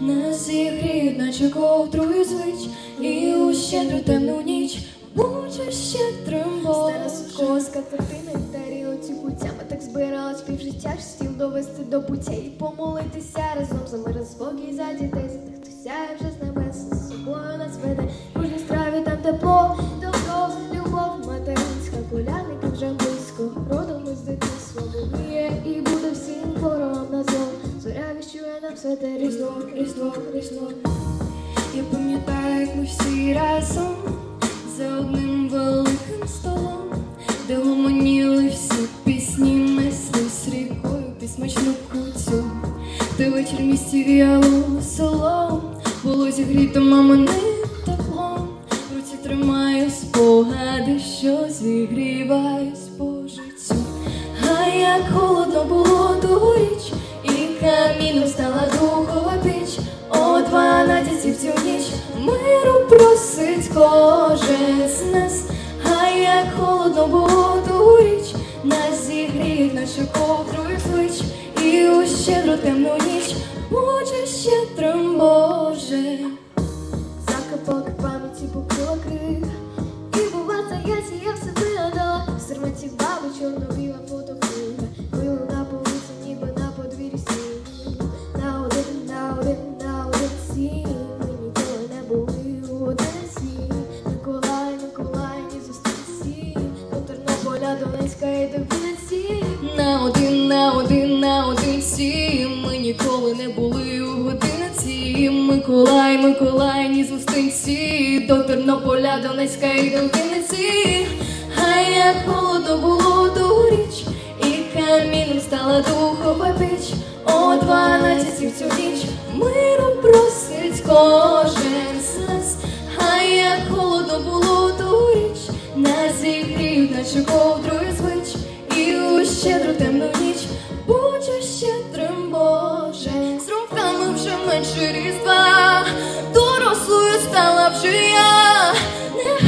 нас зігріють, наче ковдрою звич, і у щедру темну ніч. Буде щедрим Стара суткова Божим. скатертина і тарілоці путями так збиралась. Півжиття ж стіл довести до пуття і помолитися. Разом за мир спокій за дітей, за тих, хто сяє вже з небес, з собою нас веде, кожній страві там тепло, добро, любов, материнська, коляники вже близько, родом ми з дитинства, бо віщує нам святе різдво, різдво, різдво. Я пам'ятаю, як ми всі разом за одним великим столом, де гомоніли всі пісні, неслись рікою пісмачну куцю. Той вечір місті віяло село, було зігріто маминим теплом. В руці тримаю спогади, що зігріваюсь по життю. А як холодно було тогоріч, зігріють, ковдру і клич, і у щедру темну годинниці Миколай, Миколай, ні зустрінці. До Тернополя, Донецька і до Вінниці. А як холодно було тогоріч І каміном стала духова піч О дванадцяті в цю ніч Миру просить кожен з нас. А як холодно було тогоріч Нас зігріють, наче ковдрою звич. І у щедру темну ніч Боже